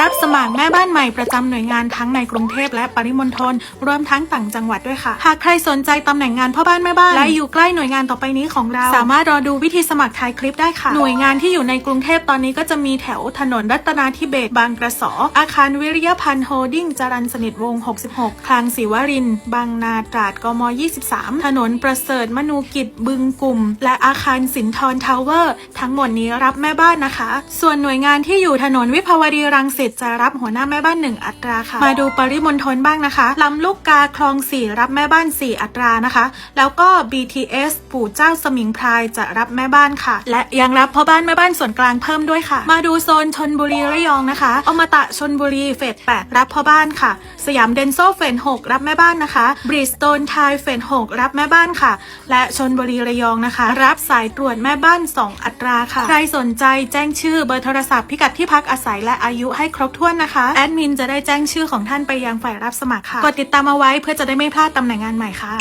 รับสมัครแม่บ้านใหม่ประจำหน่วยงานทั้งในกรุงเทพและปริมณฑลรวมทั้งต่างจังหวัดด้วยค่ะ หากใครสนใจตำแหน่งงานพ่อบ้านแม่บ้านและอยู่ใกล้หน่วยงานต่อไปนี้ของเรา สามารถรอดูวิธีสมัครท้ายคลิปได้ค่ะ หน่วยงานที่อยู่ในกรุงเทพตอนนี้ก็จะมีแถวถนนรัตนาธิเบศบางกระสอ อาคารวิริยพันธ์โฮดิ้งจรันสนิทวง 66 คลังศิวริน บางนาตราดกม 23 ถนนประเสริฐมนูกิจบึงกลุ่ม และอาคารสินทรทาวเวอร์ ทั้งหมดนี้รับแม่บ้านนะคะ ส่วนหน่วยงานที่อยู่ถนนวิภาวดีรังสิตจะรับหัวหน้าแม่บ้าน 1 อัตราค่ะ มาดูปริมณฑลบ้างนะคะลำลูกกาคลอง 4 รับแม่บ้าน 4 อัตรานะคะ แล้วก็ BTS ปู่เจ้าสมิงพรายจะรับแม่บ้านค่ะ และยังรับพ่อบ้านแม่บ้านส่วนกลางเพิ่มด้วยค่ะ มาดูโซนชนบุรีระยองนะคะอมตะชนบุรีเฟส8รับพ่อบ้านค่ะ สยามเดนโซเฟส6รับแม่บ้านนะคะบริสโตนไทยเฟส6รับแม่บ้านค่ะ และชนบุรีระยองนะคะ รับสายตรวจแม่บ้าน 2 อัตราค่ะ ใครสนใจแจ้งชื่อเบอร์โทรศัพท์พิกัดที่พักอาศัยและอายุให้ครบถ้วนนะคะแอดมินจะได้แจ้งชื่อของท่านไปยังฝ่ายรับสมัครค่ะกดติดตามเอาไว้เพื่อจะได้ไม่พลาดตำแหน่งงานใหม่ค่ะ